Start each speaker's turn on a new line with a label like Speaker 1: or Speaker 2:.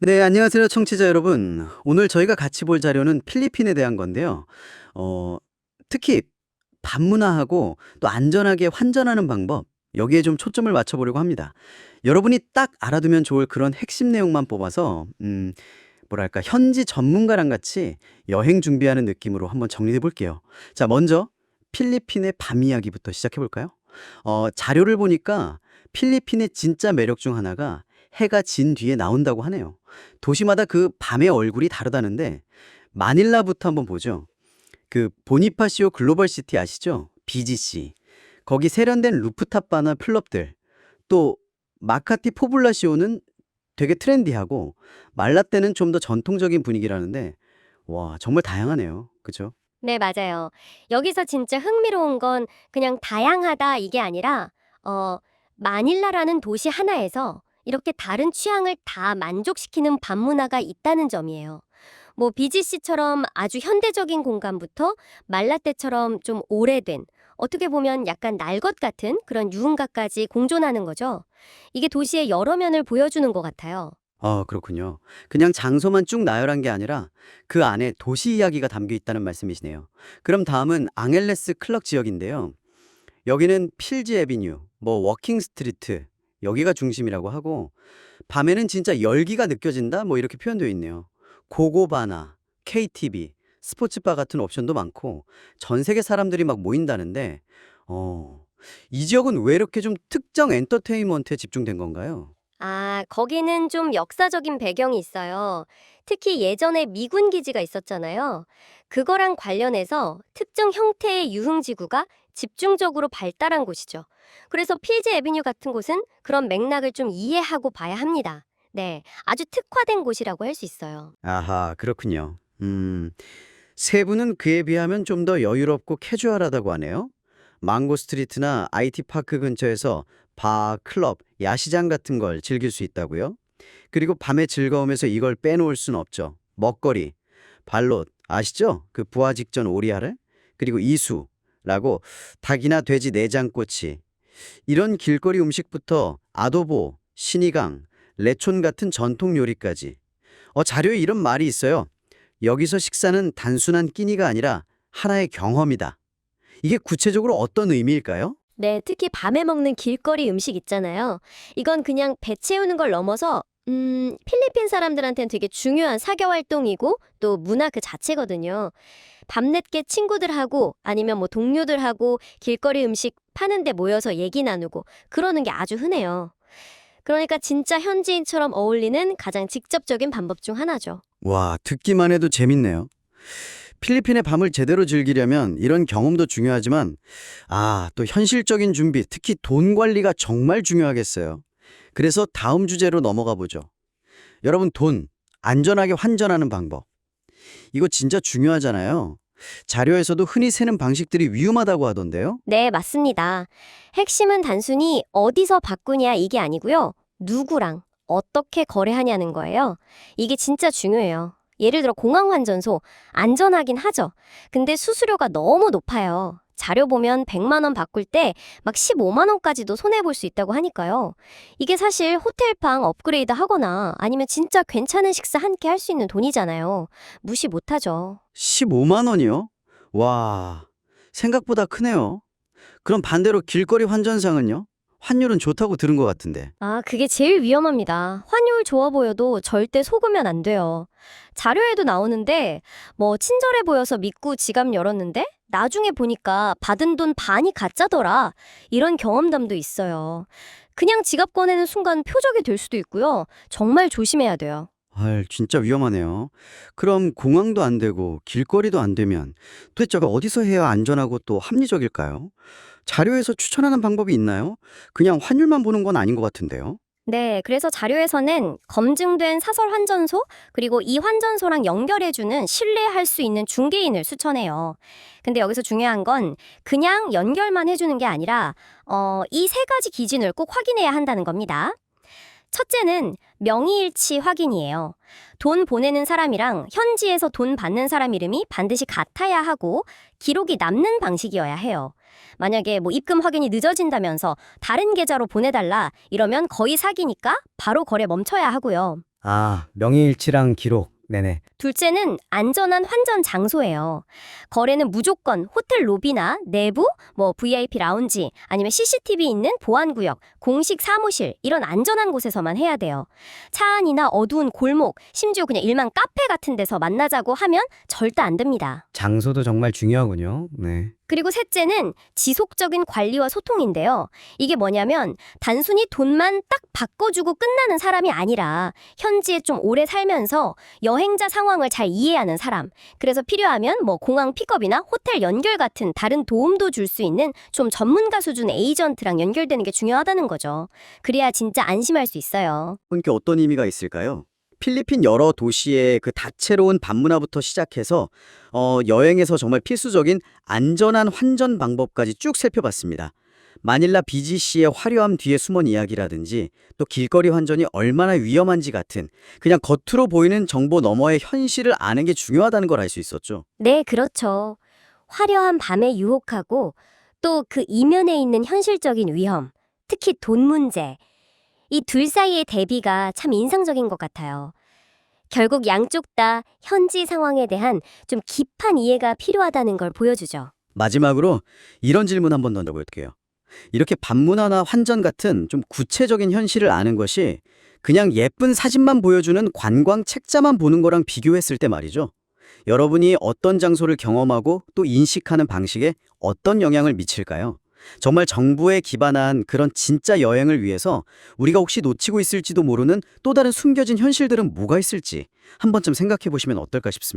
Speaker 1: 네, 안녕하세요, 청취자 여러분. 오늘 저희가 같이 볼 자료는 필리핀에 대한 건데요. 어, 특히 반문화하고 또 안전하게 환전하는 방법, 여기에 좀 초점을 맞춰보려고 합니다. 여러분이 딱 알아두면 좋을 그런 핵심 내용만 뽑아서, 음, 뭐랄까, 현지 전문가랑 같이 여행 준비하는 느낌으로 한번 정리해 볼게요. 자, 먼저 필리핀의 밤 이야기부터 시작해 볼까요? 어, 자료를 보니까 필리핀의 진짜 매력 중 하나가 해가 진 뒤에 나온다고 하네요. 도시마다 그 밤의 얼굴이 다르다는데 마닐라부터 한번 보죠. 그 보니파시오 글로벌 시티 아시죠? BGC. 거기 세련된 루프탑 바나 클럽들. 또 마카티 포블라시오는 되게 트렌디하고 말라떼는 좀 더 전통적인 분위기라는데 와, 정말 다양하네요. 그죠?
Speaker 2: 네, 맞아요. 여기서 진짜 흥미로운 건 그냥 다양하다 이게 아니라 어, 마닐라라는 도시 하나에서 이렇게 다른 취향을 다 만족시키는 밤문화가 있다는 점이에요. 뭐 BGC처럼 아주 현대적인 공간부터 말라떼처럼 좀 오래된 어떻게 보면 약간 날 것 같은 그런 유흥가까지 공존하는 거죠. 이게 도시의 여러 면을 보여주는 것 같아요.
Speaker 1: 아, 그렇군요. 그냥 장소만 쭉 나열한 게 아니라 그 안에 도시 이야기가 담겨 있다는 말씀이시네요. 그럼 다음은 앙헬레스 클럭 지역인데요. 여기는 필지 에비뉴, 뭐 워킹 스트리트, 여기가 중심이라고 하고 밤에는 진짜 열기가 느껴진다 뭐 이렇게 표현되어 있네요. 고고바나, KTV, 스포츠바 같은 옵션도 많고 전 세계 사람들이 막 모인다는데 어, 이 지역은 왜 이렇게 좀 특정 엔터테인먼트에 집중된 건가요?
Speaker 2: 아, 거기는 좀 역사적인 배경이 있어요. 특히 예전에 미군 기지가 있었잖아요. 그거랑 관련해서 특정 형태의 유흥지구가 집중적으로 발달한 곳이죠. 그래서 필즈 에비뉴 같은 곳은 그런 맥락을 좀 이해하고 봐야 합니다. 네, 아주 특화된 곳이라고 할 수 있어요.
Speaker 1: 아하, 그렇군요. 음, 세부는 그에 비하면 좀 더 여유롭고 캐주얼하다고 하네요. 망고 스트리트나 IT 파크 근처에서 바, 클럽, 야시장 같은 걸 즐길 수 있다고요? 그리고 밤의 즐거움에서 이걸 빼놓을 순 없죠. 먹거리, 발롯, 아시죠? 그 부화 직전 오리알을? 그리고 이수 라고 닭이나 돼지 내장꼬치. 이런 길거리 음식부터 아도보, 신이강, 레촌 같은 전통 요리까지. 어, 자료에 이런 말이 있어요. 여기서 식사는 단순한 끼니가 아니라 하나의 경험이다. 이게 구체적으로 어떤 의미일까요?
Speaker 2: 네, 특히 밤에 먹는 길거리 음식 있잖아요. 이건 그냥 배 채우는 걸 넘어서 음, 필리핀 사람들한테는 되게 중요한 사교 활동이고 또 문화 그 자체거든요. 밤늦게 친구들하고 아니면 뭐 동료들하고 길거리 음식 파는 데 모여서 얘기 나누고 그러는 게 아주 흔해요. 그러니까 진짜 현지인처럼 어울리는 가장 직접적인 방법 중 하나죠.
Speaker 1: 와, 듣기만 해도 재밌네요. 필리핀의 밤을 제대로 즐기려면 이런 경험도 중요하지만, 아, 또 현실적인 준비, 특히 돈 관리가 정말 중요하겠어요. 그래서 다음 주제로 넘어가 보죠. 여러분, 돈, 안전하게 환전하는 방법. 이거 진짜 중요하잖아요. 자료에서도 흔히 세는 방식들이 위험하다고 하던데요.
Speaker 2: 네, 맞습니다. 핵심은 단순히 어디서 바꾸냐 이게 아니고요. 누구랑 어떻게 거래하냐는 거예요. 이게 진짜 중요해요. 예를 들어 공항 환전소 안전하긴 하죠. 근데 수수료가 너무 높아요. 자료 보면 100만 원 바꿀 때 막 15만 원까지도 손해 볼 수 있다고 하니까요. 이게 사실 호텔 방 업그레이드 하거나 아니면 진짜 괜찮은 식사 한 끼 할 수 있는 돈이잖아요. 무시 못 하죠.
Speaker 1: 15만 원이요? 와, 생각보다 크네요. 그럼 반대로 길거리 환전상은요? 환율은 좋다고 들은 것 같은데.
Speaker 2: 아, 그게 제일 위험합니다. 환율 좋아 보여도 절대 속으면 안 돼요. 자료에도 나오는데, 뭐, 친절해 보여서 믿고 지갑 열었는데, 나중에 보니까 받은 돈 반이 가짜더라. 이런 경험담도 있어요. 그냥 지갑 꺼내는 순간 표적이 될 수도 있고요. 정말 조심해야 돼요.
Speaker 1: 헐, 진짜 위험하네요. 그럼 공항도 안 되고 길거리도 안 되면 도대체 어디서 해야 안전하고 또 합리적일까요? 자료에서 추천하는 방법이 있나요? 그냥 환율만 보는 건 아닌 것 같은데요.
Speaker 2: 네, 그래서 자료에서는 검증된 사설 환전소 그리고 이 환전소랑 연결해주는 신뢰할 수 있는 중개인을 추천해요. 근데 여기서 중요한 건 그냥 연결만 해주는 게 아니라 어, 이 세 가지 기준을 꼭 확인해야 한다는 겁니다. 첫째는 명의일치 확인이에요. 돈 보내는 사람이랑 현지에서 돈 받는 사람 이름이 반드시 같아야 하고 기록이 남는 방식이어야 해요. 만약에 뭐 입금 확인이 늦어진다면서 다른 계좌로 보내달라 이러면 거의 사기니까 바로 거래 멈춰야 하고요.
Speaker 3: 아, 명의일치랑 기록. 네네.
Speaker 2: 둘째는 안전한 환전 장소예요. 거래는 무조건 호텔 로비나 내부, 뭐 VIP 라운지, 아니면 CCTV 있는 보안구역, 공식 사무실 이런 안전한 곳에서만 해야 돼요. 차 안이나 어두운 골목, 심지어 그냥 일반 카페 같은 데서 만나자고 하면 절대 안 됩니다.
Speaker 3: 장소도 정말 중요하군요. 네.
Speaker 2: 그리고 셋째는 지속적인 관리와 소통인데요. 이게 뭐냐면 단순히 돈만 딱 바꿔주고 끝나는 사람이 아니라 현지에 좀 오래 살면서 여행자 상황을 잘 이해하는 사람. 그래서 필요하면 뭐 공항 픽업이나 호텔 연결 같은 다른 도움도 줄 수 있는 좀 전문가 수준 에이전트랑 연결되는 게 중요하다는 거죠. 그래야 진짜 안심할 수 있어요.
Speaker 1: 이게 어떤 의미가 있을까요? 필리핀 여러 도시의 그 다채로운 밤문화부터 시작해서 어, 여행에서 정말 필수적인 안전한 환전 방법까지 쭉 살펴봤습니다. 마닐라 BGC의 화려함 뒤에 숨은 이야기라든지 또 길거리 환전이 얼마나 위험한지 같은 그냥 겉으로 보이는 정보 너머의 현실을 아는 게 중요하다는 걸 알 수 있었죠.
Speaker 2: 네, 그렇죠. 화려한 밤에 유혹하고 또 그 이면에 있는 현실적인 위험, 특히 돈 문제. 이 둘 사이의 대비가 참 인상적인 것 같아요. 결국 양쪽 다 현지 상황에 대한 좀 깊은 이해가 필요하다는 걸 보여주죠.
Speaker 1: 마지막으로 이런 질문 한번 던져볼게요. 이렇게 밤문화나 환전 같은 좀 구체적인 현실을 아는 것이 그냥 예쁜 사진만 보여주는 관광 책자만 보는 거랑 비교했을 때 말이죠. 여러분이 어떤 장소를 경험하고 또 인식하는 방식에 어떤 영향을 미칠까요? 정말 정부에 기반한 그런 진짜 여행을 위해서 우리가 혹시 놓치고 있을지도 모르는 또 다른 숨겨진 현실들은 뭐가 있을지 한 번쯤 생각해 보시면 어떨까 싶습니다.